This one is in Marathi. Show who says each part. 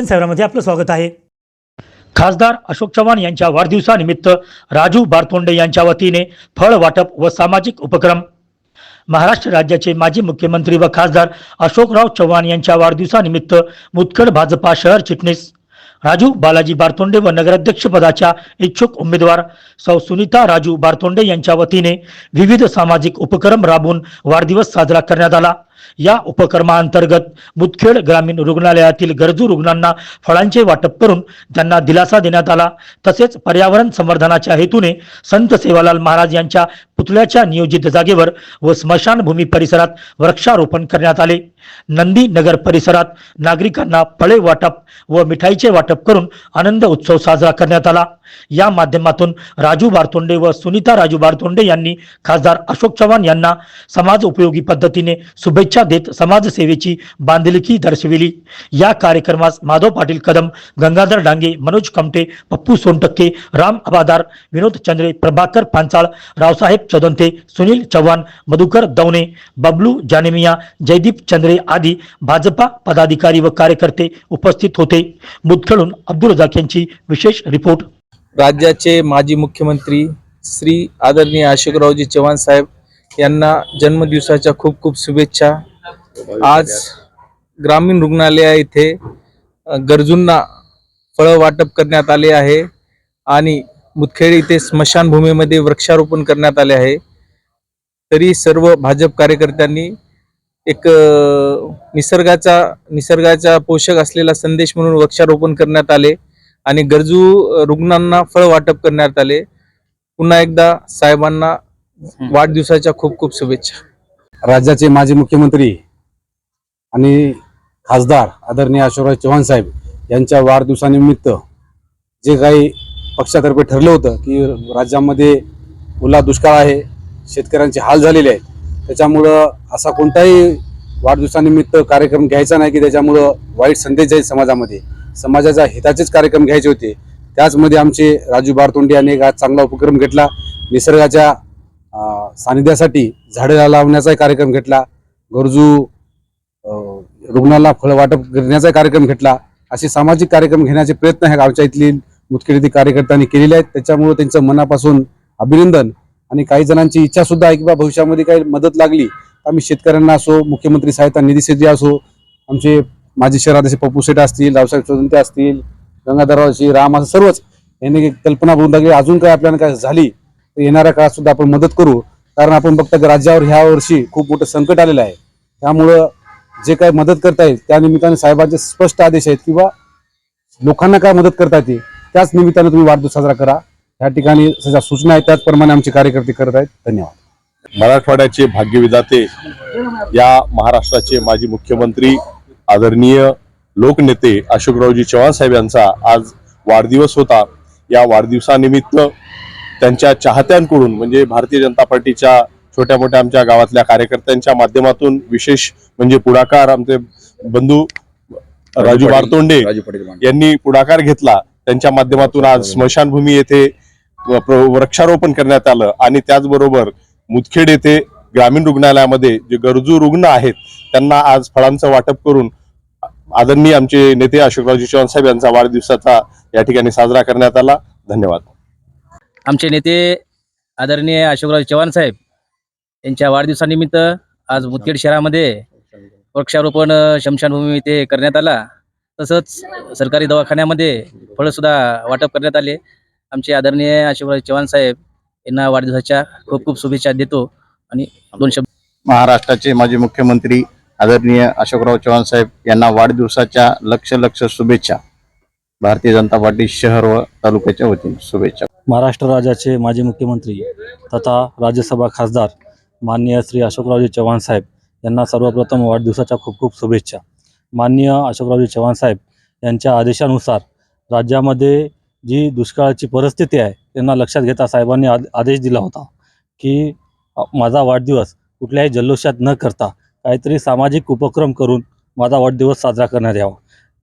Speaker 1: दर्शन सेवरामध्ये आपलं स्वागत आहे. खासदार अशोक चव्हाण यांच्या वाढदिवसानिमित्त राजू बारतोंडे यांच्या वतीने फळ वाटप व सामाजिक उपक्रम. महाराष्ट्र राज्याचे माजी मुख्यमंत्री व खासदार अशोकराव चव्हाण यांच्या वाढदिवसानिमित्त मुदखड भाजपा शहर चिटणीस. राजू बालाजी बारतोंडे व नगराध्यक्ष पदाच्या इच्छुक उमेदवार सौ सुनीता राजू बारतोंडे यांच्या वतीने विविध सामाजिक उपक्रम राबवून वाढदिवस साजरा करण्यात आला. या उपक्रमाअंतर्गत मुदखेड ग्रामीण रुग्णालयातील गरजू रुग्णांना फळांचे वाटप करून त्यांना दिलासा देण्यात आला. तसेच पर्यावरण संवर्धनाच्या हेतूने संत सेवालाल महाराज यांच्या पुतळ्याच्या नियोजित जागेवर व स्मशानभूमी परिसरात वृक्षारोपण करण्यात आले. नंदी नगर परिसरात नागरिकांना फळे वाटप व मिठाईचे वाटप करून आनंद उत्सव साजरा करण्यात आला. या माध्यमातून राजू बारतोंडे व सुनीता राजू बारतोंडे यांनी खासदार अशोक चव्हाण यांना समाज उपयोगी पद्धतीने शुभेच्छा देत समाजसेवेची बांधिलकी दर्शविली. या कार्यक्रमास माधव पाटील कदम गंगाधर डांगे मनोज कमटे पप्पू सोनटक्के राम अबादार विनोद चंद्रे प्रभाकर पांचाळ रावसाहेब चदंते सुनील चव्हाण मधुकर दवणे बबलू जानेमिया जयदीप चंद्रे आदी भाजपा पदाधिकारी व कार्यकर्ते उपस्थित होते. मुदखेडून अब्दुल रजाक यांची विशेष रिपोर्ट.
Speaker 2: राज्याचे माजी मुख्यमंत्री श्री आदरणीय अशोकरावजी चव्हाण साहेब यांना जन्मदिवसाच्या खूप खूप शुभेच्छा. आज ग्रामीण रुग्णालया इथे गरजूंना फळं वाटप करण्यात आले आहे आणि मुदखेड इथे स्मशानभूमीमध्ये वृक्षारोपण करण्यात आले आहे. तरी सर्व भाजप कार्यकर्त्यांनी एक निसर्गाचा निसर्गाचा पोषक असलेला संदेश म्हणून वृक्षारोपण करण्यात आले आणि गरजू रुग्णांना फळ वाटप करण्यात आले. पुन्हा एकदा साहेबांना वाढदिवसाच्या खूप खूप शुभेच्छा.
Speaker 3: राज्याचे माजी मुख्यमंत्री आणि खासदार आदरणीय अशोकराव चव्हाण साहेब यांच्या वाढदिवसानिमित्त जे काही पक्षातर्फे ठरलं होतं की राज्यामध्ये ओला दुष्काळ आहे शेतकऱ्यांचे हाल झालेले आहेत त्याच्यामुळं असा कोणताही वाढदिवसानिमित्त कार्यक्रम घ्यायचा नाही की त्याच्यामुळं वाईट संदेश जाईल समाजामध्ये. समाजाच्या हिताचेच कार्यक्रम घ्यायचे होते. त्याचमध्ये आमचे राजू बारतोंडे यांनी एक आज चांगला उपक्रम घेतला. निसर्गाच्या सानिध्यासाठी झाडे लावण्याचा कार्यक्रम घेतला. गरजू रुग्णाला फळ वाटप करण्याचा कार्यक्रम घेतला. असे सामाजिक कार्यक्रम घेण्याचे प्रयत्न ह्या गावच्या इथली मुतखेडीतील कार्यकर्त्यांनी केलेले आहेत. त्याच्यामुळे त्यांचं मनापासून अभिनंदन आणि काही जणांची इच्छा सुद्धा आहे की बा भविष्यामध्ये काही मदत लागली तर आम्ही शेतकऱ्यांना असो मुख्यमंत्री सहायता निधी सेठी असो आमचे माजी शहराध्यक्ष पप्पू सेठ असतील रावसाहेब चौधरी असतील गंगाधररावशी राम असं सर्वच यांनी कल्पना बोलून लागली अजून काय आपल्याला काय झाली तर येणाऱ्या काळात सुद्धा आपण मदत करू. कारण आपण बघता की राज्यावर ह्या वर्षी खूप मोठं संकट आलेलं आहे. त्यामुळं जे काही मदत करता येईल त्या निमित्ताने साहेबांचे स्पष्ट आदेश आहेत किंवा लोकांना काय मदत करता येते त्याच निमित्ताने तुम्ही वाढदिवस साजरा करा. या ठिकाणी सगळ्या सूचना आहेत त्याचप्रमाणे आमचे कार्यकर्ते करत आहेत. धन्यवाद.
Speaker 4: मराठवाड्याचे भाग्यविधाते या महाराष्ट्राचे माजी मुख्यमंत्री आदरणीय लोकनेते अशोकरावजी चव्हाण साहेब यांचा आज वाढदिवस होता. या वाढदिवसानिमित्त त्यांच्या चाहत्यांकडून म्हणजे भारतीय जनता पार्टीच्या छोट्या मोठ्या आमच्या गावातल्या कार्यकर्त्यांच्या माध्यमातून विशेष म्हणजे पुढाकार आमचे बंधू राजू बारतोंडे यांनी पुढाकार घेतला. त्यांच्या माध्यमातून आज स्मशानभूमी येथे वृक्षारोपण करण्यात आलं. आणि त्याचबरोबर मुदखेड येथे ग्रामीण रुग्णालयामध्ये जे गरजू रुग्ण आहेत त्यांना आज फळांचं वाटप करून आदरणीय आमचे नेते अशोकरावजी चव्हाण साहेब यांचा वाढदिवसाचा या ठिकाणी साजरा करण्यात आला. धन्यवाद.
Speaker 5: आमचे नेते आदरणीय अशोकराव चव्हाण साहेब यांच्या वाढदिवसानिमित्त आज मुदखेड शहरामध्ये वृक्षारोपण शमशानभूमी इथे करण्यात आला. तसंच सरकारी दवाखान्यामध्ये फळंसुद्धा वाटप करण्यात आले. आमचे आदरणीय अशोकराव चव्हाण साहेब यांना वाढदिवसाच्या खूप खूप शुभेच्छा देतो आणि दोन शब्द
Speaker 6: महाराष्ट्राचे माजी मुख्यमंत्री आदरणीय अशोकराव चव्हाण साहेब यांना वाढदिवसाच्या लक्ष लक्ष शुभेच्छा. भारतीय जनता पार्टी शहर व तालुक्याच्या वतीने शुभेच्छा.
Speaker 7: महाराष्ट्र राज्याचे माजी मुख्यमंत्री तथा राज्यसभा खासदार माननीय श्री अशोकरावजी चव्हाण साहेब यांना सर्वप्रथम वाढदिवसाच्या खूप खूप शुभेच्छा. माननीय अशोकरावजी चव्हाण साहेब यांच्या आदेशानुसार राज्यामध्ये जी दुष्काळाची परिस्थिती आहे त्यांना लक्षात घेता साहेबांनी आद आदेश दिला होता की माझा वाढदिवस कुठल्याही जल्लोषात न करता काहीतरी सामाजिक उपक्रम करून माझा वाढदिवस साजरा करण्यात यावा.